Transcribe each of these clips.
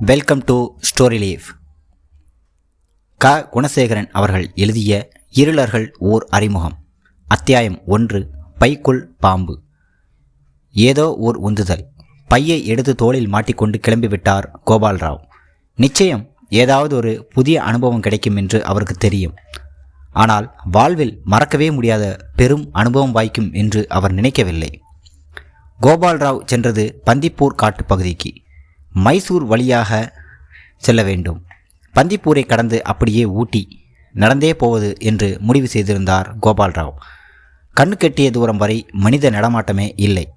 Welcome to story leaf க. குணசேகரன் அவர்கள் எழுதிய இருளர்கள் ஓர் அறிமுகம். அத்தியாயம் ஒன்று பைக்குள் பாம்பு. ஏதோ ஓர் உந்துதல். பையை எடுத்து தோளில் மாட்டிக்கொண்டு கிளம்பிவிட்டார் கோபால்ராவ். நிச்சயம் ஏதாவது ஒரு புதிய அனுபவம் கிடைக்கும் என்று அவருக்கு தெரியும். ஆனால் வாழ்வில் மறக்கவே முடியாத பெரும் அனுபவம் வாய்க்கும் என்று அவர் நினைக்கவில்லை. கோபால்ராவ் சென்றது பந்திப்பூர் காட்டுப் பகுதிக்கு. மைசூர் வழியாக செல்ல வேண்டும். பந்திப்பூரை கடந்து அப்படியே ஊட்டி நடந்தே போவது என்று முடிவு செய்திருந்தார் கோபால்ராவ். கண்ணு கெட்டிய தூரம் வரை மனித நடமாட்டமே இல்லை.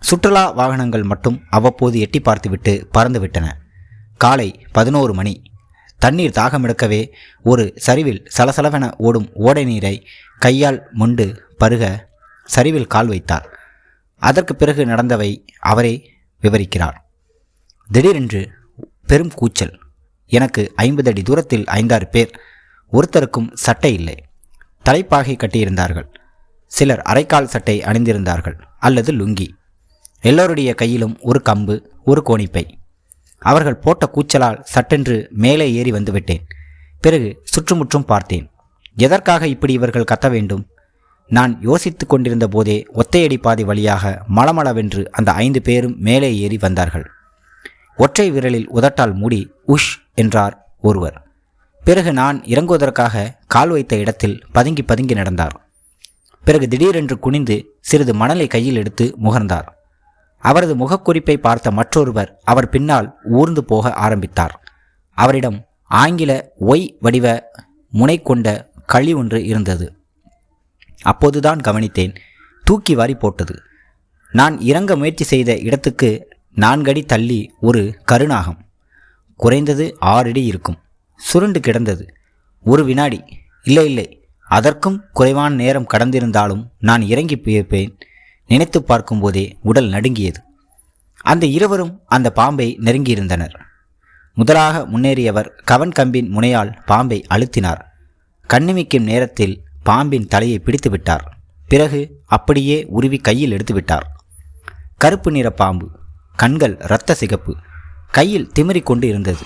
சுற்றுலா வாகனங்கள் மட்டும் அவ்வப்போது எட்டி பார்த்துவிட்டு பறந்துவிட்டன காலை பதினோரு மணி. தண்ணீர் தாகமெடுக்கவே ஒரு சரிவில் சலசலவென ஓடும் ஓடை நீரை கையால் மொண்டு பருக சரிவில் கால் வைத்தார். அதற்கு பிறகு நடந்தவை அவரே விவரிக்கிறார். திடீரென்று பெரும் கூச்சல். எனக்கு ஐம்பது அடி தூரத்தில் ஐந்தாறு பேர். ஒருத்தருக்கும் சட்டை இல்லை. தலைப்பாகை கட்டியிருந்தார்கள். சிலர் அரைக்கால் சட்டை அணிந்திருந்தார்கள் அல்லது லுங்கி. எல்லோருடைய கையிலும் ஒரு கம்பு ஒரு கோணிப்பை. அவர்கள் போட்ட கூச்சலால் சட்டென்று மேலே ஏறி வந்துவிட்டேன். பிறகு சுற்றுமுற்றும் பார்த்தேன். எதற்காக இப்படி இவர்கள் கத்த வேண்டும்? நான் யோசித்து கொண்டிருந்த போதே ஒத்தையடி பாதை வழியாக மளமளவென்று அந்த ஐந்து பேரும் மேலே ஏறி வந்தார்கள். ஒற்றை விரலில் உதட்டால் மூடி உஷ் என்றார் ஒருவர். பிறகு நான் இறங்குவதற்காக கால் வைத்த இடத்தில் பதுங்கி பதுங்கி நடந்தார். பிறகு திடீரென்று குனிந்து சிறிது மணலை கையில் எடுத்து முகர்ந்தார். அவரது முகக்குறிப்பை பார்த்த மற்றொருவர் அவர் பின்னால் ஊர்ந்து போக ஆரம்பித்தார். அவரிடம் ஆங்கில ஒய் வடிவ முனை கொண்ட களி ஒன்று இருந்தது. அப்போதுதான் கவனித்தேன் தூக்கி வாரி போட்டது. நான் இறங்க முயற்சி செய்த இடத்துக்கு நான்கடி தள்ளி ஒரு கருநாகம். குறைந்தது ஆறடி இருக்கும். சுருண்டு கிடந்தது. ஒரு வினாடி இல்லை இல்லை அதற்கும் குறைவான நேரம் கடந்திருந்தாலும் நான் இறங்கி போயிருப்பேன் நினைத்து பார்க்கும்போதே உடல் நடுங்கியது. அந்த இருவரும் அந்த பாம்பை நெருங்கியிருந்தனர். முதலாக முன்னேறியவர் கவன் கம்பின் முனையால் பாம்பை அழுத்தினார். கண்ணிமிக்கும் நேரத்தில் பாம்பின் தலையை பிடித்து விட்டார். பிறகு அப்படியே உருவி கையில் எடுத்து விட்டார் கருப்பு நிற பாம்பு. கண்கள் இரத்த சிகப்பு. கையில் திமிரிக் கொண்டு இருந்தது.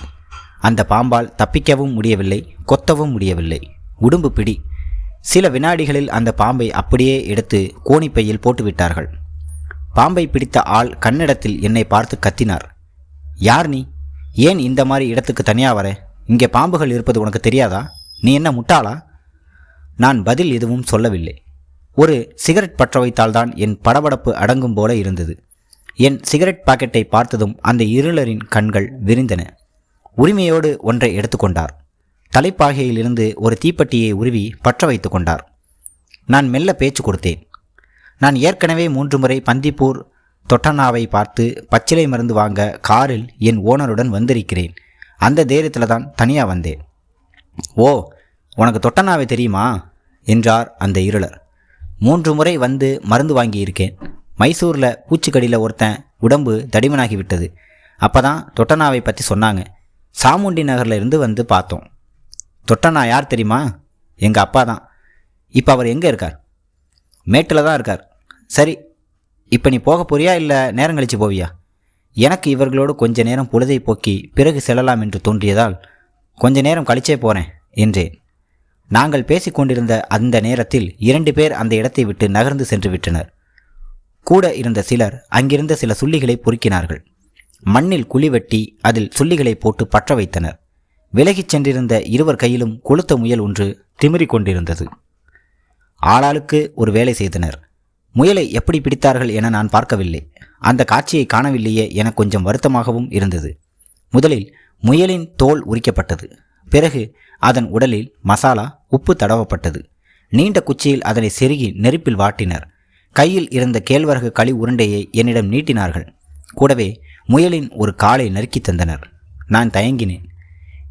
அந்த பாம்பால் தப்பிக்கவும் முடியவில்லை கொத்தவும் முடியவில்லை. உடும்பு பிடி. சில வினாடிகளில் அந்த பாம்பை அப்படியே எடுத்து கோணிப்பையில் போட்டுவிட்டார்கள். பாம்பை பிடித்த ஆள் கன்னடத்தில் என்னை பார்த்து கத்தினார். யார் நீ? ஏன் இந்த மாதிரி இடத்துக்கு தனியாக வர? இங்கே பாம்புகள் இருப்பது உனக்கு தெரியாதா? நீ என்ன முட்டாளா? நான் பதில் எதுவும் சொல்லவில்லை. ஒரு சிகரெட் பற்ற வைத்தால்தான் என் படபடப்பு அடங்கும் போல இருந்தது. என் சிகரெட் பாக்கெட்டை பார்த்ததும் அந்த இருளரின் கண்கள் விரிந்தன. உரிமையோடு ஒன்றை எடுத்துக்கொண்டார் தலைப்பாகையிலிருந்து ஒரு தீப்பெட்டியை உருவி பற்ற வைத்து கொண்டார். நான் மெல்ல பேச்சு கொடுத்தேன். நான் ஏற்கனவே மூன்று முறை பந்திப்பூர் தொட்டனாவை பார்த்து பச்சிலை மருந்து வாங்க காரில் என் ஓனருடன் வந்திருக்கிறேன். அந்த தைரியத்தில் தான் தனியாக வந்தேன். ஓ உனக்கு தொட்டனாவை தெரியுமா? என்றார் அந்த இருளர். மூன்று முறை வந்து மருந்து வாங்கியிருக்கேன். மைசூரில் பூச்சிக்கடியில் ஒருத்தன் உடம்பு தடிமனாகி விட்டது அப்போ தான் தொட்டனாவை பற்றி சொன்னாங்க. சாமுண்டி நகரில் இருந்து வந்து பார்த்தோம். தொட்டனா யார் தெரியுமா? எங்கள் அப்பா தான். இப்போ அவர் எங்கே இருக்கார்? மேட்டில் தான் இருக்கார். சரி இப்போ நீ போக போறியா இல்லை நேரம் கழித்து போவியா? எனக்கு இவர்களோடு கொஞ்ச நேரம் பொழுதை போக்கி பிறகு செல்லலாம் என்று தோன்றியதால் கொஞ்ச நேரம் கழிச்சே போகிறேன் என்றேன். நாங்கள் பேசிக்கொண்டிருந்த அந்த நேரத்தில் இரண்டு பேர் அந்த இடத்தை விட்டு நகர்ந்து சென்று விட்டனர். கூட இருந்த சிலர் அங்கிருந்த சில சுள்ளிகளை பொறுக்கினார்கள். மண்ணில் குழி வெட்டி அதில் சுள்ளிகளை போட்டு பற்ற வைத்தனர். விலகிச் சென்றிருந்த இருவர் கையிலும் கொளுத்த முயல் ஒன்று திமிரிக் கொண்டிருந்தது. ஆளாளுக்கு ஒரு வேலை செய்தனர். முயலை எப்படி பிடித்தார்கள் என நான் பார்க்கவில்லை. அந்த காட்சியை காணவில்லையே என கொஞ்சம் வருத்தமாகவும் இருந்தது. முதலில் முயலின் தோல் உரிக்கப்பட்டது. பிறகு அதன் உடலில் மசாலா உப்பு தடவப்பட்டது. நீண்ட குச்சியில் அதனை செருகி நெருப்பில் வாட்டினர். கையில் இருந்த கேழ்வரகு களி உருண்டையை என்னிடம் நீட்டினார்கள். கூடவே முயலின் ஒரு காலை நறுக்கி தந்தனர். நான் தயங்கினேன்.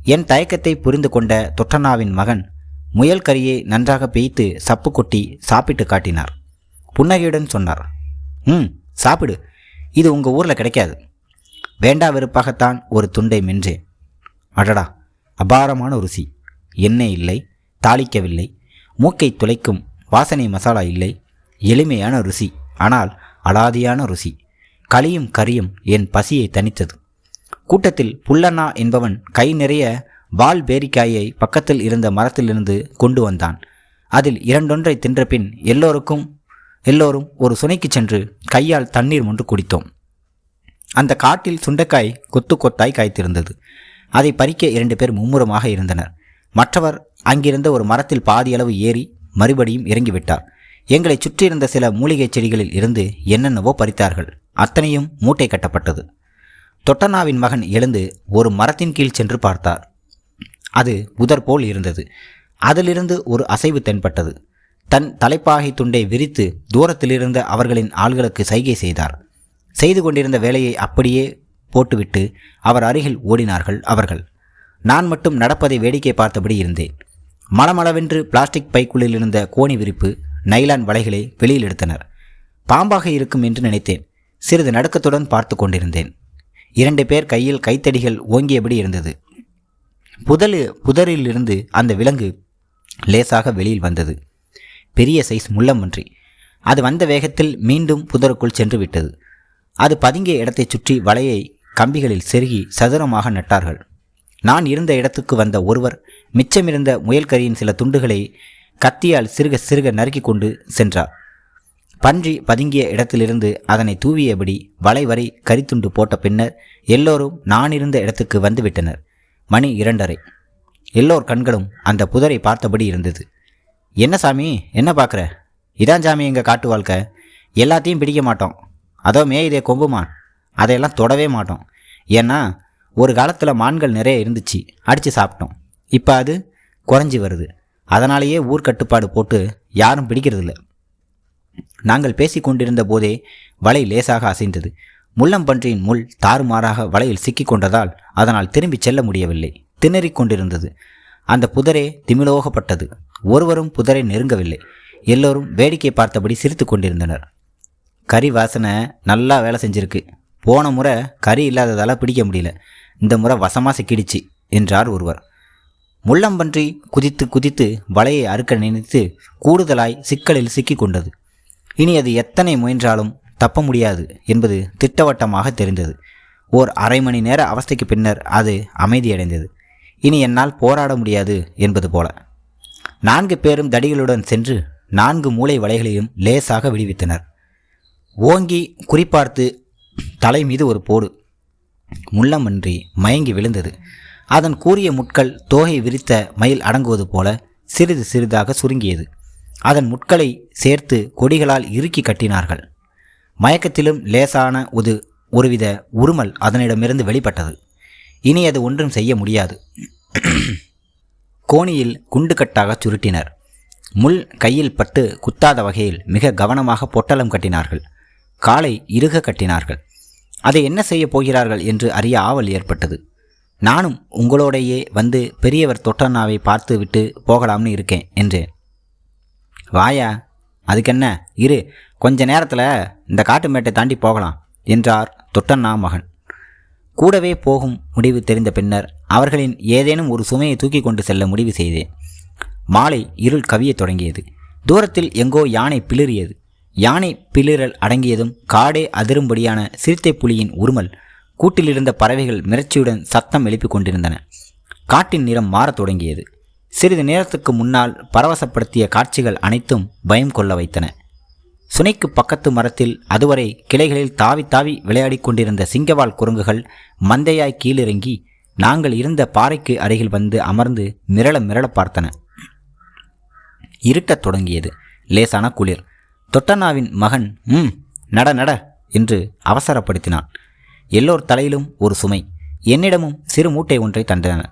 என் தயக்கத்தை புரிந்து கொண்ட தொட்டனாவின் மகன் முயல் கறியை நன்றாக பேய்த்து சப்பு கொட்டி சாப்பிட்டு காட்டினார். புன்னகையுடன் சொன்னார் ம் சாப்பிடு. இது உங்கள் ஊரில் கிடைக்காது. வேண்டா வெறுப்பாகத்தான் ஒரு துண்டை மென்றேன் அடடா அபாரமான ருசி. எண்ணெய் இல்லை தாளிக்கவில்லை. மூக்கை துளைக்கும் வாசனை மசாலா இல்லை. எளிமையான ருசி ஆனால் அலாதியான ருசி. களியும் கறியும் என் பசியை தனித்தது கூட்டத்தில் புல்லண்ணா என்பவன் கை நிறைய வால் பேரிக்காயை பக்கத்தில் இருந்த மரத்திலிருந்து கொண்டு வந்தான். அதில் இரண்டொன்றை தின்றபின் எல்லோருக்கும் எல்லோரும் ஒரு சுனைக்கு சென்று கையால் தண்ணீர் ஒன்று குடித்தோம். அந்த காட்டில் சுண்டைக்காய் கொத்து கொத்தாய் காய்த்திருந்தது. அதை பறிக்க இரண்டு பேர் மும்முரமாக இருந்தனர். மற்றவர் அங்கிருந்த ஒரு மரத்தில் பாதியளவு ஏறி மறுபடியும் இறங்கிவிட்டார். எங்களை சுற்றியிருந்த சில மூலிகைச் செடிகளில் இருந்து என்னென்னவோ பறித்தார்கள். அத்தனையும் மூட்டை கட்டப்பட்டது. தொட்டனாவின் மகன் எழுந்து ஒரு மரத்தின் கீழ் சென்று பார்த்தார். அது உதர் போல் இருந்தது. அதிலிருந்து ஒரு அசைவு தென்பட்டது. தன் தலைப்பாகை துண்டை விரித்து தூரத்திலிருந்த அவர்களின் ஆள்களுக்கு சைகை செய்தார். செய்து கொண்டிருந்த வேலையை அப்படியே போட்டுவிட்டு அவர் அருகில் ஓடினார்கள் அவர்கள். நான் மட்டும் நடப்பதை வேடிக்கை பார்த்தபடி இருந்தேன். மளமளவென்று பிளாஸ்டிக் பைக்குள்ளில் இருந்த கோணி விரிப்பு நைலான் வலைகளை வெளியில் எடுத்தனர். பாம்பாக இருக்கும் என்று நினைத்தேன். சிறிது நடுக்கத்துடன் பார்த்து கொண்டிருந்தேன். இரண்டு பேர் கையில் கைத்தடிகள் ஓங்கியபடி இருந்தது. புதலு புதரிலிருந்து அந்த விலங்கு லேசாக வெளியில் வந்தது. பெரிய சைஸ் முள்ளமன்றி அது வந்த வேகத்தில் மீண்டும் புதருக்குள் சென்று விட்டது. அது பதுங்கிய இடத்தைச் சுற்றி வலையை கம்பிகளில் செருகி சதுரமாக நட்டார்கள். நான் இருந்த இடத்துக்கு வந்த ஒருவர் மிச்சமிருந்த முயல்கரியின் சில துண்டுகளை கத்தியால் சிறுக சிறுக நறுக்கி கொண்டு சென்றார். பன்றி பதுங்கிய இடத்திலிருந்து அதனை தூவியபடி வலை வரை கரித்துண்டு போட்ட பின்னர் எல்லோரும் நான் இருந்த இடத்துக்கு வந்துவிட்டனர் மணி இரண்டரை. எல்லோர் கண்களும் அந்த புதரை பார்த்தபடி இருந்தது. என்ன சாமி? என்ன பார்க்குற? இதான் சாமி எங்கள் காட்டு வாழ்க்கை. எல்லாத்தையும் பிடிக்க மாட்டோம். அதோ மேயுதே கொம்புமான் அதையெல்லாம் தொடவே மாட்டோம். ஏன்னா ஒரு காலத்தில் மான்கள் நிறைய இருந்துச்சு. அடித்து சாப்பிட்டோம். இப்போ அது குறைஞ்சி வருது. அதனாலேயே ஊர்க்கட்டுப்பாடு போட்டு யாரும் பிடிக்கிறதில்ல. நாங்கள் பேசிக் கொண்டிருந்த போதே வலை லேசாக அசைந்தது. முள்ளம்பன்றியின் முள் தாறுமாறாக வலையில் சிக்கிக்கொண்டதால் அதனால் திரும்பி செல்ல முடியவில்லை. திணறிக் கொண்டிருந்தது. அந்த புதரே திமிலோகப்பட்டது. ஒருவரும் புதரை நெருங்கவில்லை. எல்லோரும் வேடிக்கை பார்த்தபடி சிரித்து கொண்டிருந்தனர். கறி வாசனை நல்லா வேலை செஞ்சிருக்கு. போன முறை கறி இல்லாததால் பிடிக்க முடியல. இந்த முறை வசமாக சிக்கிடுச்சு என்றார் ஒருவர். முள்ளம்பன்றி குதித்து குதித்து வலையை அறுக்க நினைத்து கூடுதலாய் சிக்கலில் சிக்கிக்கொண்டது. இனி அது எத்தனை முயன்றாலும் தப்ப முடியாது என்பது திட்டவட்டமாக தெரிந்தது. ஓர் அரை மணி நேர அவஸ்தைக்கு பின்னர் அது அமைதியடைந்தது. இனி என்னால் போராட முடியாது என்பது போல. நான்கு பேரும் தடிகளுடன் சென்று நான்கு மூளை வலைகளையும் லேசாக விடுவித்தனர். ஓங்கி குறிப்பார்த்து தலை மீது ஒரு போடு. முள்ளமன்றி மயங்கி விழுந்தது. அதன் கூறிய முட்கள் தோகை விரித்த மயில் அடங்குவது போல சிறிது சிறிதாக சுருங்கியது. அதன் முட்களை சேர்த்து கொடிகளால் இறுக்கி கட்டினார்கள். மயக்கத்திலும் லேசான ஒரு ஒருவித உருமல் அதனிடமிருந்து வெளிப்பட்டது. இனி அது ஒன்றும் செய்ய முடியாது. கோணியில் குண்டுகட்டாக சுருட்டினர். முள் கையில் பட்டு குத்தாத வகையில் மிக கவனமாக பொட்டலம் கட்டினார்கள். காலை இறுக கட்டினார்கள். அதை என்ன செய்யப் போகிறார்கள் என்று அறிய ஆவல் ஏற்பட்டது. நானும் உங்களோடையே வந்து பெரியவர் தொட்டண்ணாவை பார்த்து விட்டு போகலாம்னு இருக்கேன் என்றேன். வாயா அதுக்கென்ன? இரு கொஞ்ச நேரத்தில் இந்த காட்டுமேட்டை தாண்டி போகலாம் என்றார் தொட்டண்ணா மகன். கூடவே போகும் முடிவு தெரிந்த பின்னர் அவர்களின் ஏதேனும் ஒரு சுமையை தூக்கி கொண்டு செல்ல முடிவு செய்தேன். மாலை இருள் கவியத் தொடங்கியது. தூரத்தில் எங்கோ யானை பிளிறியது. யானை பிளிரல் அடங்கியதும் காடே அதிரும்படியான சிறுத்தை புலியின் உருமல் கூட்டிலிருந்த பறவைகள் மிரட்சியுடன் சத்தம் எழுப்பிக் கொண்டிருந்தன. காட்டின் நிறம் மாறத் தொடங்கியது. சிறிது நேரத்துக்கு முன்னால் பரவசப்படுத்திய காட்சிகள் அனைத்தும் பயம் கொள்ள வைத்தன. சுனைக்கு பக்கத்து மரத்தில் அதுவரை கிளைகளில் தாவி தாவி விளையாடிக் கொண்டிருந்த சிங்கவால் குரங்குகள் மந்தையாய் கீழிறங்கி நாங்கள் இருந்த பாறைக்கு அருகில் வந்து அமர்ந்து மிரள மிரள பார்த்தன. இருட்டத் தொடங்கியது. லேசான குளிர். தொட்டனாவின் மகன் ம் நட நட என்று அவசரப்படுத்தினான். எல்லோர் தலையிலும் ஒரு சுமை. என்னிடமும் சிறு மூட்டை ஒன்றை தந்தனர்.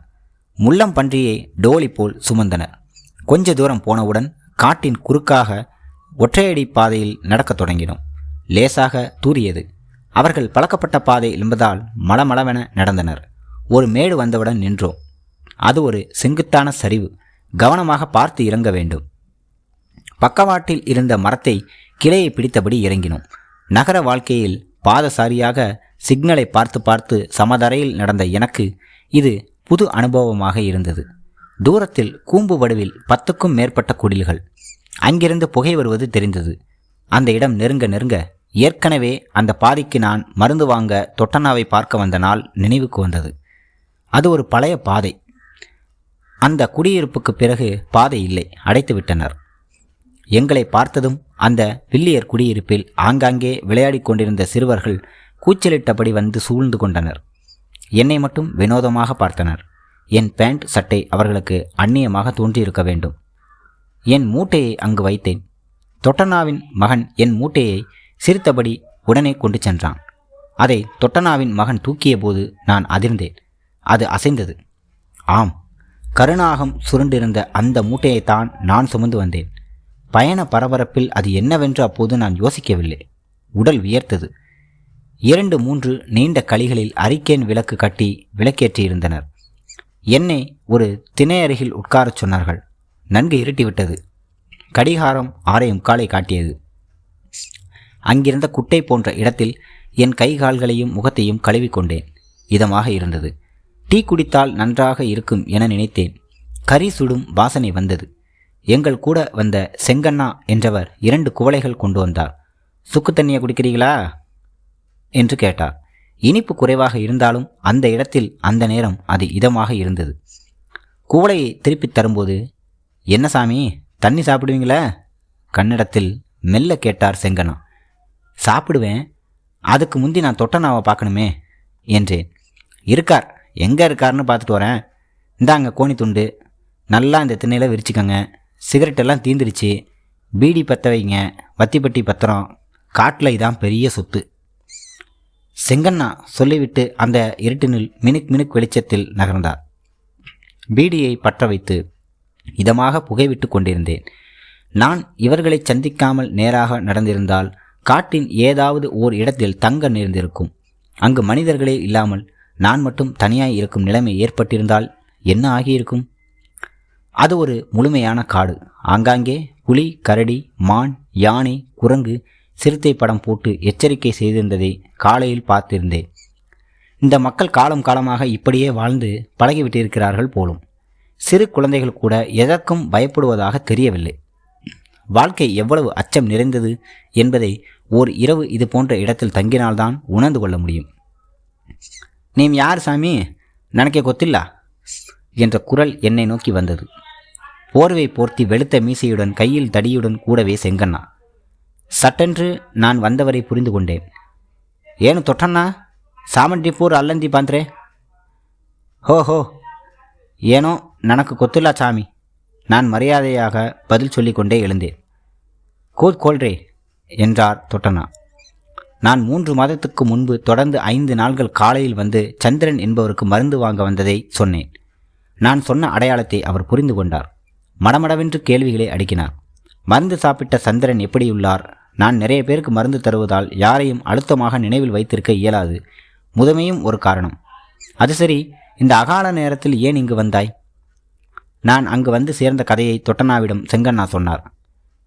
முள்ளம் பன்றியை டோலி போல் சுமந்தனர். கொஞ்ச தூரம் போனவுடன் காட்டின் குறுக்காக ஒற்றையடி பாதையில் நடக்கத் தொடங்கினோம். லேசாக தூரியது அவர்கள் பழக்கப்பட்ட பாதை என்பதால் மளமளவென நடந்தனர். ஒரு மேடு வந்தவுடன் நின்றோம். அது ஒரு செங்குத்தான சரிவு. கவனமாக பார்த்து இறங்க வேண்டும். பக்கவாட்டில் இருந்த மரத்தை கிளையை பிடித்தபடி இறங்கினோம். நகர வாழ்க்கையில் பாதசாரியாக சிக்னலை பார்த்து பார்த்து சமதரையில் நடந்த எனக்கு இது புது அனுபவமாக இருந்தது. தூரத்தில் கூம்பு வடுவில் பத்துக்கும் மேற்பட்ட குடில்கள். அங்கிருந்து புகை வருவது தெரிந்தது. அந்த இடம் நெருங்க நெருங்க ஏற்கனவே அந்த பாதைக்கு நான் மருந்து வாங்க தொட்டனாவை பார்க்க வந்த நாள் நினைவுக்கு வந்தது. அது ஒரு பழைய பாதை. அந்த குடியிருப்புக்கு பிறகு பாதை இல்லை அடைத்து விட்டனர். எங்களை பார்த்ததும் அந்த வில்லியர் குடியிருப்பில் ஆங்காங்கே விளையாடிக் கொண்டிருந்த சிறுவர்கள் கூச்சலிட்டபடி வந்து சூழ்ந்து கொண்டனர். என்னை மட்டும் வினோதமாக பார்த்தனர். என் பேண்ட் சட்டை அவர்களுக்கு அந்நியமாக தோன்றியிருக்க வேண்டும். என் மூட்டையை அங்கு வைத்தேன். தொட்டனாவின் மகன் என் மூட்டையை சிரித்தபடி உடனே கொண்டு சென்றான். அதை தொட்டனாவின் மகன் தூக்கிய போது நான் அதிர்ந்தேன். அது அசைந்தது. ஆம் கருணாகம் சுருண்டிருந்த அந்த மூட்டையைத்தான் நான் சுமந்து வந்தேன். பயண பரபரப்பில் அது என்னவென்று அப்போது நான் யோசிக்கவில்லை. உடல் வியர்த்தது. இரண்டு மூன்று நீண்ட களிகளில் அரிக்கேன் விளக்கு கட்டி விளக்கேற்றியிருந்தனர். என்னை ஒரு திணையருகில் உட்காரச் சொன்னார்கள். நன்கு இருட்டிவிட்டது. கடிகாரம் ஆரையும் காலை காட்டியது. அங்கிருந்த குட்டை போன்ற இடத்தில் என் கை கால்களையும் முகத்தையும் கழுவிக்கொண்டேன் இதமாக இருந்தது. டீ குடித்தால் நன்றாக இருக்கும் என நினைத்தேன். கறி சுடும் வாசனை வந்தது. எங்கள் கூட வந்த செங்கண்ணா என்றவர் இரண்டு குவளைகள் கொண்டு வந்தார். சுக்கு தண்ணியை குடிக்கிறீங்களா என்று கேட்டார். இனிப்பு குறைவாக இருந்தாலும் அந்த இடத்தில் அந்த நேரம் அது இதமாக இருந்தது. கூடையை திருப்பித் தரும்போது என்ன சாமி தண்ணி சாப்பிடுவீங்களா? கன்னடத்தில் மெல்ல கேட்டார் செங்கண்ணா சாப்பிடுவேன். அதுக்கு முந்தி நான் தொட்டனாவை பார்க்கணுமே என்றேன். இருக்கார். எங்கே இருக்கார்னு பார்த்துட்டு வரேன். இந்தாங்க கோணி துண்டு. நல்லா இந்த திண்ணையில் விரிச்சுக்கோங்க. சிகரெட் எல்லாம் தீந்துருச்சு. பீடி பற்ற வைங்க. வத்திப்பட்டி பத்திரம். காட்டில் இதான் பெரிய சொத்து. செங்கண்ணா சொல்லிவிட்டு அந்த இருட்டினில் மினுக் மினுக் வெளிச்சத்தில் நகர்ந்தார். பீடியை பற்ற வைத்து இதமாக புகைவிட்டு கொண்டிருந்தேன். நான் இவர்களை சந்திக்காமல் நேராக நடந்திருந்தால் காட்டின் ஏதாவது ஓர் இடத்தில் தங்க நேர்ந்திருக்கும். அங்கு மனிதர்களே இல்லாமல் நான் மட்டும் தனியாய் இருக்கும் நிலைமை ஏற்பட்டிருந்தால் என்ன ஆகியிருக்கும்? அது ஒரு முழுமையான காடு. ஆங்காங்கே புலி கரடி மான் யானை குரங்கு சிறுத்தை படம் போட்டு எச்சரிக்கை செய்திருந்ததை காலையில் பார்த்திருந்தேன். இந்த மக்கள் காலம் காலமாக இப்படியே வாழ்ந்து பழகிவிட்டிருக்கிறார்கள் போலும். சிறு குழந்தைகள் கூட எதற்கும் பயப்படுவதாக தெரியவில்லை. வாழ்க்கை எவ்வளவு அச்சம் நிறைந்தது என்பதை ஓர் இரவு இது போன்ற இடத்தில் தங்கினால்தான் உணர்ந்து கொள்ள முடியும். நீம் யார் சாமி? நனக்கே கொத்தில்லா? என்ற குரல் என்னை நோக்கி வந்தது. போர்வை போர்த்தி வெளுத்த மீசையுடன் கையில் தடியுடன் கூடவே செங்கண்ணா. சட்டென்று நான் வந்தவரை புரிந்து கொண்டேன். ஏன் தொட்டண்ணா? சாமண்டி பூர் அல்லந்தி பாந்திரே. ஹோ ஹோ. ஏனோ நனக்கு கொத்துல்லா சாமி. நான் மரியாதையாக பதில் சொல்லிக்கொண்டே எழுந்தேன். கூத் கோல்ரே என்றார் தொட்டனா நான் மூன்று மாதத்துக்கு முன்பு தொடர்ந்து ஐந்து நாள்கள் காலையில் வந்து சந்திரன் என்பவருக்கு மருந்து வாங்க வந்ததை சொன்னேன். நான் சொன்ன அடையாளத்தை அவர் புரிந்து கொண்டார். மடமடவென்று கேள்விகளை அடுக்கினார். மருந்து சாப்பிட்ட சந்திரன் எப்படியுள்ளார்? நான் நிறைய பேருக்கு மருந்து தருவதால் யாரையும் அழுத்தமாக நினைவில் வைத்திருக்க இயலாது. முதுமையும் ஒரு காரணம். அது சரி இந்த அகால நேரத்தில் ஏன் இங்கு வந்தாய்? நான் அங்கு வந்து சேர்ந்த கதையை தொட்டனாவிடம் செங்கண்ணா சொன்னார்.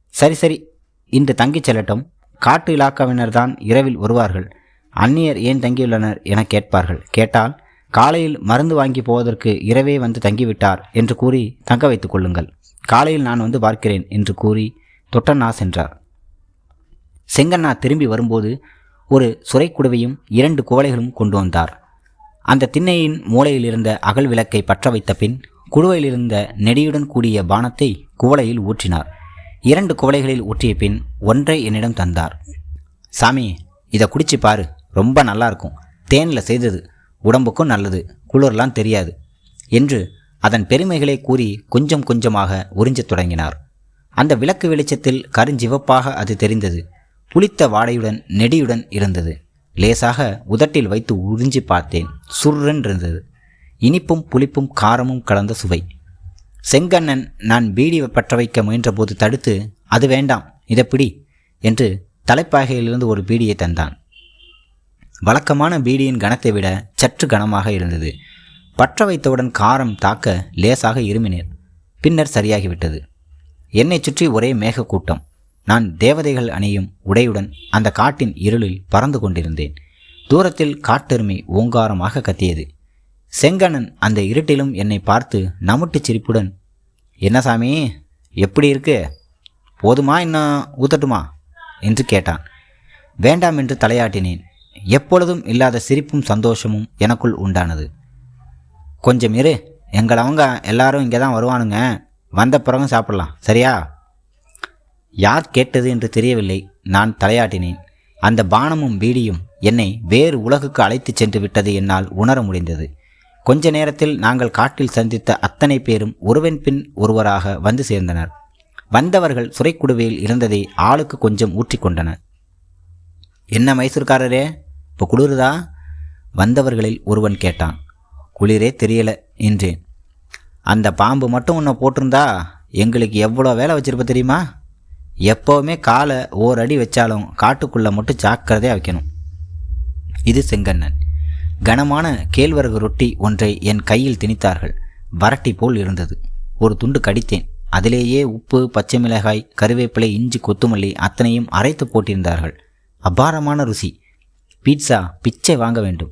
சரி சரி இன்று தங்கிச் செல்லட்டும். காட்டு இலாக்காவினர் தான் இரவில் வருவார்கள். அந்நியர் ஏன் தங்கியுள்ளனர் என கேட்பார்கள். கேட்டால் காலையில் மருந்து வாங்கி போவதற்கு இரவே வந்து தங்கிவிட்டார் என்று கூறி தங்க வைத்துக் கொள்ளுங்கள். காலையில் நான் வந்து பார்க்கிறேன் என்று கூறி தொட்டண்ணா சென்றார். செங்கண்ணா திரும்பி வரும்போது ஒரு சுரைக்குடுவையும் இரண்டு குவளைகளும் கொண்டு வந்தார். அந்த திண்ணையின் மூலையில் இருந்த அகல் விளக்கை பற்ற வைத்த பின் குடுவையில் இருந்த நெடியுடன் கூடிய பானத்தை குவளையில் ஊற்றினார். இரண்டு குவளைகளில் ஊற்றிய பின் ஒன்றை என்னிடம் தந்தார். சாமி இதை குடிச்சு பாரு. ரொம்ப நல்லா இருக்கும் தேனில் செய்தது உடம்புக்கும் நல்லது. குளிர்லாம் தெரியாது. என்று அதன் பெருமைகளை கூறி கொஞ்சம் கொஞ்சமாக உறிஞ்சத் தொடங்கினார். அந்த விளக்கு வெளிச்சத்தில் கருஞ்சிவப்பாக அது தெரிந்தது. புளித்த வாடையுடன் நெடியுடன் இருந்தது. லேசாக உதட்டில் வைத்து உறிஞ்சி பார்த்தேன். சுர்ரென்றிருந்தது. இனிப்பும் புளிப்பும் காரமும் கலந்த சுவை. செங்கண்ணன் நான் பீடி பற்ற வைக்க முயன்றபோது தடுத்து அது வேண்டாம் இதை பிடி என்று தலைப்பாகையிலிருந்து ஒரு பீடியை தந்தான். வழக்கமான பீடியின் கனத்தை விட சற்று கனமாக இருந்தது. பற்ற வைத்தவுடன் காரம் தாக்க லேசாக இருமினேன். பின்னர் சரியாகிவிட்டது. என்னை சுற்றி ஒரே மேகக்கூட்டம். நான் தேவதைகள் அணியும் உடையுடன் அந்த காட்டின் இருளில் பறந்து கொண்டிருந்தேன். தூரத்தில் காட்டெருமை ஓங்காரமாக கத்தியது. செங்கண்ணன் அந்த இருட்டிலும் என்னை பார்த்து நமுட்டு சிரிப்புடன் என்ன சாமி எப்படி இருக்கு? போதுமா இன்னும்? ஊத்தட்டுமா? என்று கேட்டான். வேண்டாம் என்று தலையாட்டினேன். எப்பொழுதும் இல்லாத சிரிப்பும் சந்தோஷமும் எனக்குள் உண்டானது. கொஞ்சம் இரு எங்கள் அவங்க எல்லாரும் இங்கே தான் வருவானுங்க. வந்த பிறகும் சாப்பிடலாம். சரியா? யார் கேட்டது என்று தெரியவில்லை. நான் தலையாட்டினேன். அந்த பானமும் பீடியும் என்னை வேறு உலகுக்கு அழைத்துச் சென்று விட்டது என்னால் உணர முடிந்தது. கொஞ்ச நேரத்தில் நாங்கள் காட்டில் சந்தித்த அத்தனை பேரும் ஒருவன் பின் ஒருவராக வந்து சேர்ந்தனர். வந்தவர்கள் சுரைக்குடுவையில் இருந்ததை ஆளுக்கு கொஞ்சம் ஊற்றிக்கொண்டனர் என்ன மைசூர்காரரே இப்போ குளிருதா? வந்தவர்களில் ஒருவன் கேட்டான். குளிரே தெரியல என்றேன். அந்த பாம்பு மட்டும் உன்னை போட்டிருந்தா எங்களுக்கு எவ்வளோ வேலை வச்சிருப்ப தெரியுமா? எப்போவுமே காலை ஓர் அடி வச்சாலும் காட்டுக்குள்ளே மட்டும் ஜாக்கிரதையாக வைக்கணும். இது செங்கண்ணன். கனமான கேழ்வரகு ரொட்டி ஒன்றை என் கையில் திணித்தார்கள். வரட்டி போல் இருந்தது. ஒரு துண்டு கடித்தேன். அதிலேயே உப்பு பச்சை மிளகாய் கருவேப்பிலை இஞ்சி கொத்துமல்லி அத்தனையும் அரைத்து போட்டிருந்தார்கள். அபாரமான ருசி. பீட்சா பிச்சை வாங்க வேண்டும்.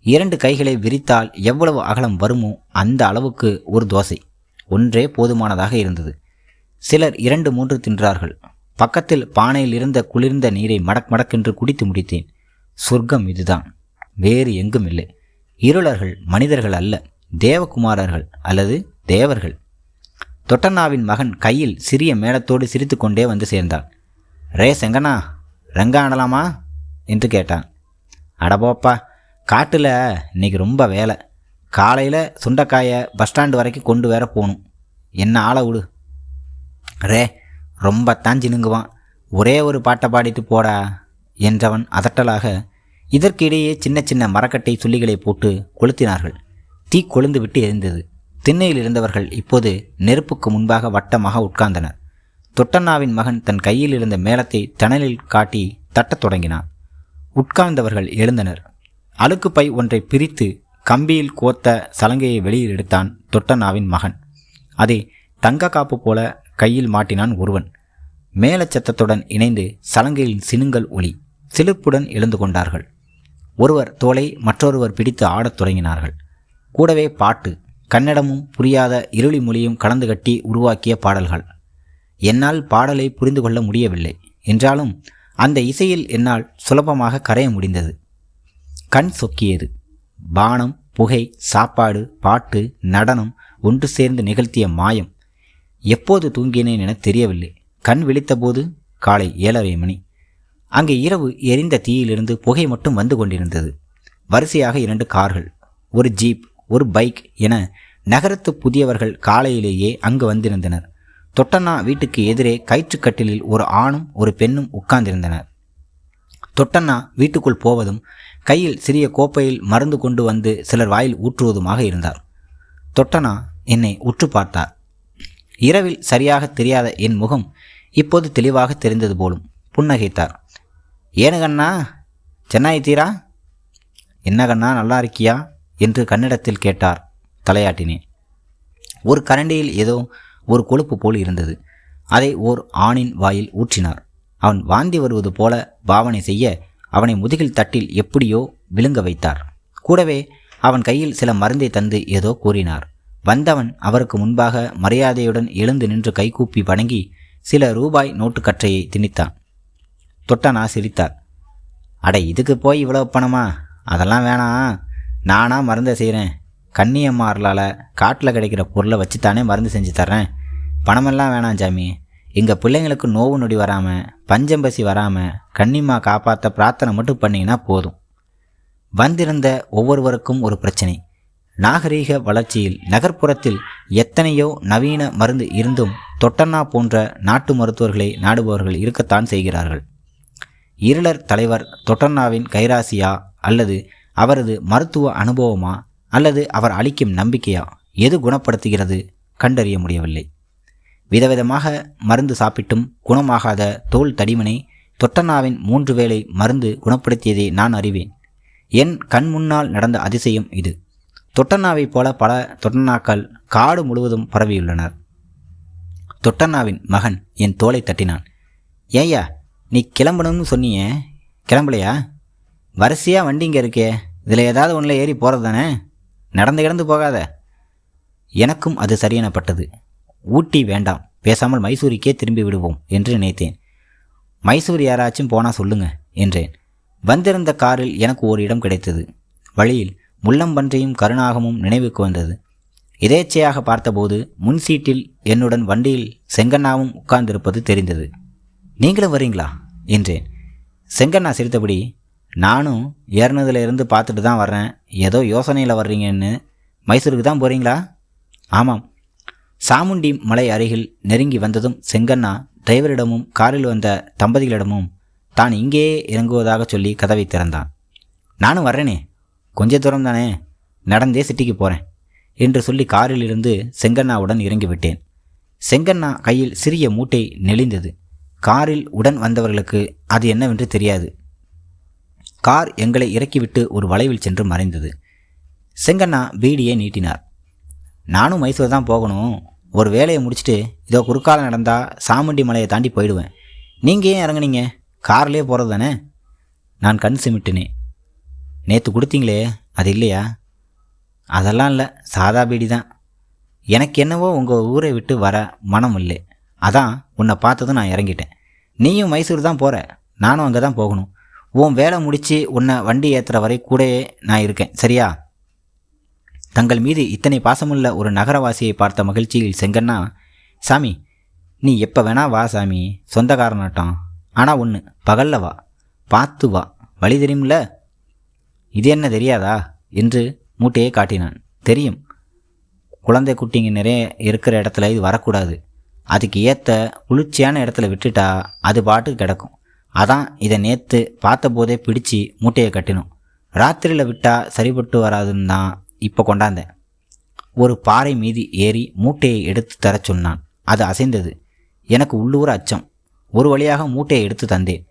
இரண்டு கைகளை விரித்தால் எவ்வளவு அகலம் வருமோ அந்த அளவுக்கு ஒரு தோசை. ஒன்றே போதுமானதாக இருந்தது. சிலர் இரண்டு மூன்று தின்றார்கள். பக்கத்தில் பானையில் இருந்த குளிர்ந்த நீரை மடக் மடக்கென்று குடித்து முடித்தேன். சொர்க்கம் இதுதான். வேறு எங்கும் இல்லை. இருளர்கள் மனிதர்கள் அல்ல தேவகுமாரர்கள் அல்லது தேவர்கள். தொட்டண்ணாவின் மகன் கையில் சிறிய மேளத்தோடு சிரித்துக்கொண்டே வந்து சேர்ந்தான். ரே செங்கண்ணா ரங்க ஆடலாமா என்று கேட்டான். அடபோப்பா காட்டில் இன்னைக்கு ரொம்ப வேலை. காலையில் சுண்டக்காயை பஸ் ஸ்டாண்டு வரைக்கும் கொண்டு வேற போகணும். என்ன ஆளை விடு. ரே ரொம்ப தான் ஒரே ஒரு பாட்டை பாடிட்டு போடா என்றவன் அதட்டலாக இதற்கிடையே சின்ன சின்ன மரக்கட்டை சுள்ளிகளை போட்டு கொளுத்தினார்கள். தீ கொழுந்து விட்டு எரிந்தது. திண்ணையில் இருந்தவர்கள் இப்போது நெருப்புக்கு முன்பாக வட்டமாக உட்கார்ந்தனர். தொட்டண்ணாவின் மகன் தன் கையில் இருந்த மேளத்தை தணலில் காட்டி தட்டத் தொடங்கினான். உட்கார்ந்தவர்கள் எழுந்தனர். அழுக்கு பை ஒன்றை பிரித்து கம்பியில் கோத்த சலங்கையை வெளியில் எடுத்தான் தொட்டண்ணாவின் மகன். அதை தங்க காப்பு போல கையில் மாட்டினான் ஒருவன். மேலச்சத்தத்துடன் இணைந்து சலங்கையில் சினுங்கல் ஒளி சிலிர்ப்புடன் எழுந்து கொண்டார்கள். ஒருவர் தோலை மற்றொருவர் பிடித்து ஆடத் தொடங்கினார்கள். கூடவே பாட்டு கன்னடமும் புரியாத இருளி மொழியும் கலந்து கட்டி உருவாக்கிய பாடல்கள். என்னால் பாடலை புரிந்து கொள்ள முடியவில்லை. என்றாலும் அந்த இசையில் என்னால் சுலபமாக கரைய முடிந்தது. கண் சொக்கியது. பானம் புகை சாப்பாடு பாட்டு நடனம் ஒன்று சேர்ந்து நிகழ்த்திய மாயம். எப்போது தூங்கினேன் என தெரியவில்லை. கண் விழித்தபோது காலை ஏழரை மணி. அங்கே இரவு எரிந்த தீயிலிருந்து புகை மட்டும் வந்து கொண்டிருந்தது. வரிசையாக இரண்டு கார்கள் ஒரு ஜீப் ஒரு பைக் என நகரத்து புதியவர்கள் காலையிலேயே அங்கு வந்திருந்தனர். தொட்டண்ணா வீட்டுக்கு எதிரே கயிற்றுக்கட்டிலில் ஒரு ஆணும் ஒரு பெண்ணும் உட்கார்ந்திருந்தனர். தொட்டண்ணா வீட்டுக்குள் போவதும் கையில் சிறிய கோப்பையில் மருந்து கொண்டு வந்து சிலர் வாயில் ஊற்றுவதுமாக இருந்தார். தொட்டனா என்னை உற்று பார்த்தார். இரவில் சரியாக தெரியாத என் முகம் இப்போது தெளிவாக தெரிந்தது போலும் புன்னகைத்தார். ஏனு கண்ணா? சென்னாய் தீரா? என்ன கண்ணா நல்லா இருக்கியா? என்று கன்னிடத்தில் கேட்டார் தலையாட்டினேன். ஒரு கரண்டியில் ஏதோ ஒரு கொழுப்பு போல் இருந்தது. அதை ஓர் ஆணின் வாயில் ஊற்றினார். அவன் வாந்தி வருவது போல பாவனை செய்ய அவனை முதுகில் தட்டில் எப்படியோ விழுங்க வைத்தார். கூடவே அவன் கையில் சில மருந்தை தந்து ஏதோ கூறினார். வந்தவன் அவருக்கு முன்பாக மரியாதையுடன் எழுந்து நின்று கைகூப்பி வணங்கி சில ரூபாய் நோட்டுக்கற்றையை திணித்தான். தொட்டனா சிரித்தார் அட இதுக்கு போய் இவ்வளோ பணமா? அதெல்லாம் வேணாம் நானா மருந்தை செய்கிறேன் கண்ணியம்மார்களால் காட்டில் கிடைக்கிற பொருளை வச்சுத்தானே மருந்து செஞ்சு தர்றேன். பணமெல்லாம் வேணாம் ஜாமி எங்கள் பிள்ளைங்களுக்கு நோவு நொடி வராமல் பஞ்சம்பசி வராமல் கண்ணிம்மா காப்பாற்ற பிரார்த்தனை மட்டும் பண்ணிங்கன்னா போதும். வந்திருந்த ஒவ்வொருவருக்கும் ஒரு பிரச்சனை. நாகரீக வளர்ச்சியில் நகர்ப்புறத்தில் எத்தனையோ நவீன மருந்து இருந்தும் தொட்டண்ணா போன்ற நாட்டு மருத்துவர்களை நாடுபவர்கள் இருக்கத்தான் செய்கிறார்கள். இருளர் தலைவர் தொட்டண்ணாவின் கைராசியா அல்லது அவரது மருத்துவ அனுபவமா அல்லது அவர் அளிக்கும் நம்பிக்கையா? எது குணப்படுத்துகிறது? கண்டறிய முடியவில்லை. விதவிதமாக மருந்து சாப்பிட்டும் குணமாகாத தோல் தடிமனை தொட்டண்ணாவின் மூன்று வேளை மருந்து குணப்படுத்தியதை நான் அறிவேன். என் கண் முன்னால் நடந்த அதிசயம் இது. தொட்டண்ணாவைப் போல பல தொட்டண்ணாக்கள் காடு முழுவதும் பரவியுள்ளனர். தொட்டண்ணாவின் மகன் என் தோலை தட்டினான். ஏய்யா நீ கிளம்பணும்னு சொன்னியே. கிளம்பலையா? வரிசையாக வண்டி இங்கே இருக்கே. இதில் ஏதாவது ஒன்றில் ஏறி போகிறது தானே? நடந்து கிடந்து போகாத. எனக்கும் அது சரியெனப்பட்டது. ஊட்டி வேண்டாம். பேசாமல் மைசூரிக்கே திரும்பி விடுவோம் என்று நினைத்தேன். மைசூர் யாராச்சும் போனால் சொல்லுங்க என்றேன். வந்திருந்த காரில் எனக்கு ஒரு இடம் கிடைத்தது. வழியில் முள்ளம்பன்றியும் கருணாகமும் நினைவுக்கு வந்தது. எதேச்சையாக பார்த்தபோது முன் சீட்டில் என்னுடன் வண்டியில் செங்கண்ணாவும் உட்கார்ந்திருப்பது தெரிந்தது. நீங்களும் வரீங்களா? என்றேன். செங்கண்ணா சிரித்தபடி நானும் ஏறினதுல இருந்து பார்த்துட்டு தான் வர்றேன். ஏதோ யோசனையில் வர்றீங்கன்னு. மைசூருக்கு தான் போகிறீங்களா ஆமாம். சாமுண்டி மலை அருகில் நெருங்கி வந்ததும் செங்கண்ணா டிரைவரிடமும் காரில் வந்த தம்பதிகளிடமும் தான் இங்கேயே இறங்குவதாக சொல்லி கதவை திறந்தான். நானும் வர்றேனே. கொஞ்ச தூரம் தானே நடந்தே சிட்டிக்கு போகிறேன் என்று சொல்லி காரில் இருந்து செங்கண்ணாவுடன் இறங்கிவிட்டேன். செங்கண்ணா கையில் சிறிய மூட்டை நெளிந்தது. காரில் உடன் வந்தவர்களுக்கு அது என்னவென்று தெரியாது. கார் எங்களை இறக்கிவிட்டு ஒரு வளைவில் சென்று மறைந்தது. செங்கண்ணா பீடியை நீட்டினார். நானும் மைசூர் தான் போகணும். ஒரு வேலையை முடிச்சுட்டு இதோ குறுக்கால நடந்தால் சாமுண்டி மலையை தாண்டி போயிடுவேன். நீங்கள் ஏன் இறங்குனீங்க? கார்லேயே போகிறது தானே நான் கண் சிமிட்டினேன். நேற்று கொடுத்தீங்களே அது இல்லையா? அதெல்லாம் இல்லை சாதா பீடி தான். எனக்கு என்னவோ உங்கள் ஊரை விட்டு வர மனம் இல்லை. அதான் உன்னை பார்த்ததும் நான் இறங்கிட்டேன். நீயும் மைசூர் தான் போகிற நானும் அங்கே தான் போகணும். உன் வேலை முடித்து உன்னை வண்டி ஏற்றுற வரை கூடயே நான் இருக்கேன் சரியா? தங்கள் மீது இத்தனை பாசமுள்ள ஒரு நகரவாசியை பார்த்த மகிழ்ச்சியில் செங்கண்ணா சாமி நீ எப்போ வேணா வா சாமி சொந்தக்காரனாட்டம் ஆனால் ஒன்று பகல்ல வா பார்த்து வா. வழி தெரியும்ல? இது என்ன தெரியாதா? என்று மூட்டையை காட்டினான். தெரியும். குழந்தை குட்டிங்க நிறைய இருக்கிற இடத்துல இது வரக்கூடாது. அதுக்கு ஏற்ற குளிர்ச்சியான இடத்துல விட்டுட்டா அது பாட்டுக்கு கிடக்கும். அதான் இதை நேற்று பார்த்தபோதே பிடிச்சி மூட்டையை கட்டினோம். ராத்திரியில் விட்டால் சரிபட்டு வராதுன்னு தான் இப்போ கொண்டாந்தேன். ஒரு பாறை மீது ஏறி மூட்டையை எடுத்து தர சொன்னான். அது அசைந்தது. எனக்கு உள்ளூர் அச்சம். ஒரு வழியாக மூட்டையை எடுத்து தந்தேன்.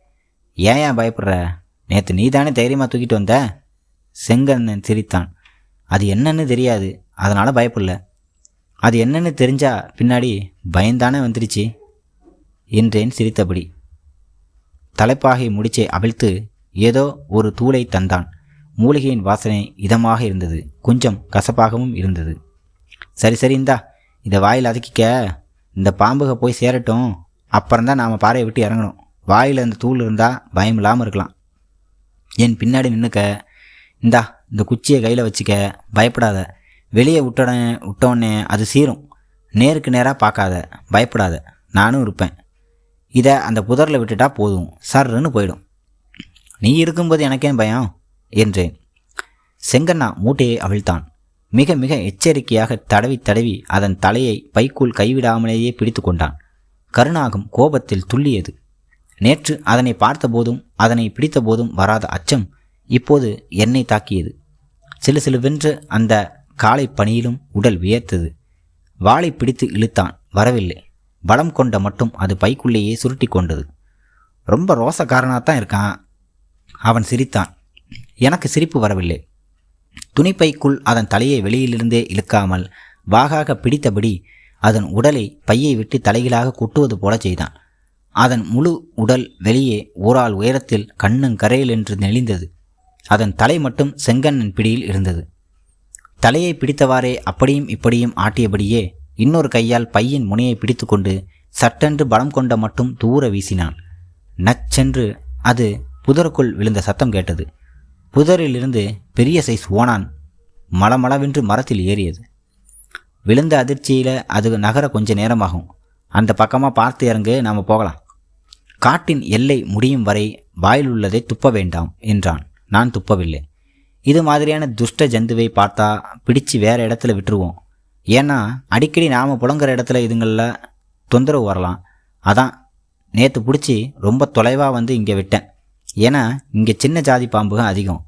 ஏன் ஏன் பயப்படுற? நேற்று நீ தானே தைரியமாக தூக்கிட்டு வந்த? செங்கண்ணன் சிரித்தான். அது என்னன்னு தெரியாது. அதனால் பயப்பில்ல. அது என்னன்னு தெரிஞ்சா பின்னாடி பயந்தானே வந்துடுச்சு என்றேன் சிரித்தபடி. தலைப்பாகை முடிச்சை அவிழ்த்து ஏதோ ஒரு தூளை தந்தான். மூலிகையின் வாசனை இதமாக இருந்தது. கொஞ்சம் கசப்பாகவும் இருந்தது. சரி சரி இந்தா. இதை வாயில் அதுக்கிக்க. இந்த பாம்புக போய் சேரட்டும். அப்புறம்தான் நாம் பாறையை விட்டு இறங்கணும். வாயில் அந்த தூள் இருந்தால் பயம் இல்லாமல் இருக்கலாம். என் பின்னாடி நின்றுக்க இந்தா இந்த குச்சியை கையில் வச்சுக்க பயப்படாத. வெளியே விட்டோடனே விட்டோடனே அது சீரும். நேருக்கு நேராக பார்க்காத பயப்படாத. நானும் இருப்பேன். இதை அந்த புதரில் விட்டுட்டா போதும். சர்ன்னு போயிடும். நீ இருக்கும்போது எனக்கேன் பயம்? என்றேன். செங்கண்ணா மூட்டையை அவிழ்த்தான். மிக மிக எச்சரிக்கையாக தடவி தடவி அதன் தலையை பைக்குள் கைவிடாமலேயே பிடித்து கொண்டான். கருணாகம் கோபத்தில் துள்ளியது. நேற்று அதனை பார்த்தபோதும் அதனை பிடித்தபோதும் வராத அச்சம் இப்போது என்னை தாக்கியது. சிலு சிலுவென்று அந்த காலை பணியிலும் உடல் வியர்த்தது. வாளை பிடித்து இழுத்தான். வரவில்லை. பலம் கொண்ட மட்டும் அது பைக்குள்ளேயே சுருட்டி கொண்டது. ரொம்ப ரோசக்காரனாகத்தான் இருக்கான். அவன் சிரித்தான். எனக்கு சிரிப்பு வரவில்லை. துணிப்பைக்குள் அதன் தலையை வெளியிலிருந்தே இழுக்காமல் வாகாக பிடித்தபடி அதன் உடலை பையை விட்டு தலைகீழாக கொட்டுவது போல செய்தான். அதன் முழு உடல் வெளியே ஓரால் உயரத்தில் கண்ணும் கரையில் என்று நெளிந்தது. அதன் தலை மட்டும் செங்கண்ணன் பிடியில் இருந்தது. தலையை பிடித்தவாறே அப்படியும் இப்படியும் ஆட்டியபடியே இன்னொரு கையால் பையின் முனையை பிடித்துக்கொண்டு சட்டென்று பலம் கொண்ட மட்டும் தூர வீசினான். நச்சென்று அது புதருக்குள் விழுந்த சத்தம் கேட்டது. புதரிலிருந்து பெரிய சைஸ் ஓனான். மளமளவென்று மரத்தில் ஏறியது. விழுந்த அதிர்ச்சியில் அது நகர கொஞ்ச நேரமாகும். அந்த பக்கமாக பார்த்து இறங்கு நாம் போகலாம். காட்டின் எல்லை முடியும் வரை வாயில் உள்ளதை துப்ப வேண்டாம் என்றான். நான் துப்பவில்லை. இது மாதிரியான துஷ்ட ஜந்துவை பார்த்தா பிடிச்சு வேறு இடத்துல விட்டுருவோம். ஏன்னா அடிக்கடி நாம் புழங்குற இடத்துல இதுங்களில் தொந்தரவு வரலாம். அதான் நேற்று பிடிச்சி ரொம்ப தொலைவாக வந்து இங்கே விட்டேன். ஏன்னா இங்கே சின்ன ஜாதி பாம்புகள் அதிகம்.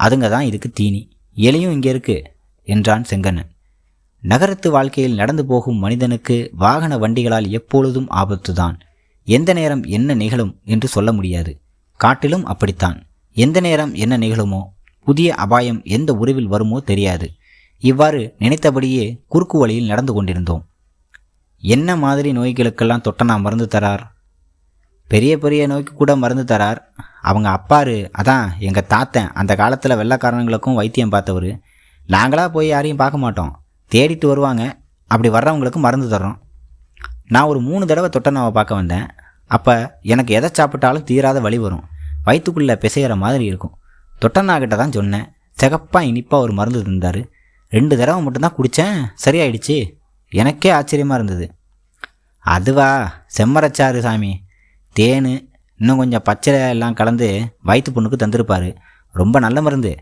அதுங்க தான் இதுக்கு தீனி. எலியும் இங்கே இருக்கு என்றான் செங்கண்ணன். நகரத்து வாழ்க்கையில் நடந்து போகும் மனிதனுக்கு வாகன வண்டிகளால் எப்பொழுதும் ஆபத்துதான். எந்த நேரம் என்ன நிகழும் என்று சொல்ல முடியாது. காட்டிலும் அப்படித்தான். எந்த நேரம் என்ன நிகழுமோ புதிய அபாயம் எந்த உருவில் வருமோ தெரியாது. இவ்வாறு நினைத்தபடியே குறுக்கு வழியில் நடந்து கொண்டிருந்தோம். என்ன மாதிரி நோய்களுக்கெல்லாம் தொட்டனா மருந்து தரார்? பெரிய பெரிய நோய்க்கு கூட மருந்து தரார். அவங்க அப்பாரு அதான் எங்கள் தாத்தன் அந்த காலத்தில் வெள்ளக்காரங்களுக்கும் வைத்தியம் பார்த்தவர். நாங்களாக போய் யாரையும் பார்க்க மாட்டோம். தேடிட்டு வருவாங்க. அப்படி வர்றவங்களுக்கு மருந்து தர்றோம். நான் ஒரு மூணு தடவை தொட்டனாவை பார்க்க வந்தேன். அப்போ எனக்கு எதை சாப்பிட்டாலும் தீராத வழி வரும். வயிற்றுக்குள்ளே பிசைகிற மாதிரி இருக்கும். தொட்டண்ணாக்கிட்ட தான் சொன்னேன். சிகப்பாக இனிப்பாக ஒரு மருந்து தந்தார். ரெண்டு தடவை மட்டும்தான் குடித்தேன் சரியாயிடுச்சு. எனக்கே ஆச்சரியமாக இருந்தது. அதுவா செம்மரச்சாறு சாமி. தேன் இன்னும் கொஞ்சம் பச்சை எல்லாம் கலந்து வயிற்று புண்ணுக்கு தந்திருப்பார். ரொம்ப நல்ல மருந்து.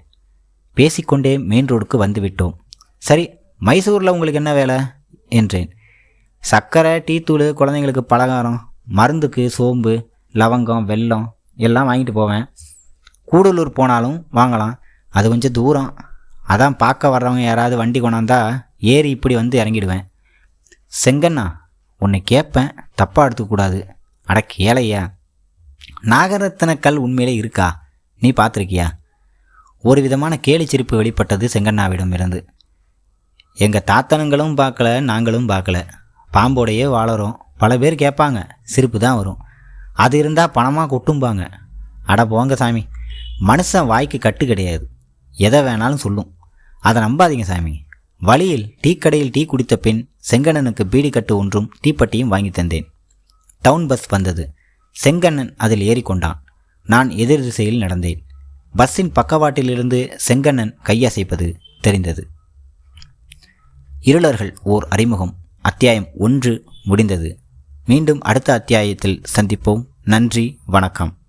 பேசிக்கொண்டே மெயின் ரோடுக்கு வந்து விட்டோம் சரி மைசூரில் உங்களுக்கு என்ன வேலை? என்றேன். சர்க்கரை டீத்தூள் குழந்தைங்களுக்கு பலகாரம் மருந்துக்கு சோம்பு லவங்கம் வெல்லம் எல்லாம் வாங்கிட்டு போவேன். கூடலூர் போனாலும் வாங்கலாம். அது கொஞ்சம் தூரம். அதான் பார்க்க வர்றவங்க யாராவது வண்டி கொண்டாந்தா ஏறி இப்படி வந்து இறங்கிடுவேன். செங்கண்ணா உன்னை கேட்பேன். தப்பாக எடுத்துக்கூடாது அட கேளையா. நாகரத்ன கல் உண்மையிலே இருக்கா? நீ பார்த்துருக்கியா? ஒரு விதமான கேலி சிரிப்பு வெளிப்பட்டது செங்கண்ணாவிடம் இருந்து எங்கள் தாத்தனுங்களும் பார்க்கல நாங்களும் பார்க்கல. பாம்போடையே வாழறோம். பல பேர் கேட்பாங்க. சிரிப்பு தான் வரும். அது இருந்தால் பணமாக கொட்டும்பாங்க. அட போங்க சாமி. மனுஷன் வாய்க்கு கட்டு கிடையாது. எதை வேணாலும் சொல்லும். அதை நம்பாதீங்க சாமி. வழியில் டீ கடையில் டீ குடித்த பின் செங்கண்ணனுக்கு பீடி கட்டு ஒன்றும் டீப்பட்டியும் வாங்கி தந்தேன். டவுன் பஸ் வந்தது. செங்கண்ணன் அதில் ஏறிக்கொண்டான். நான் எதிர் திசையில் நடந்தேன். பஸ்ஸின் பக்கவாட்டிலிருந்து செங்கண்ணன் கையசைப்பது தெரிந்தது. இருளர்கள் ஓர் அறிமுகம். அத்தியாயம் ஒன்று முடிந்தது. மீண்டும் அடுத்த அத்தியாயத்தில் சந்திப்போம். நன்றி வணக்கம்.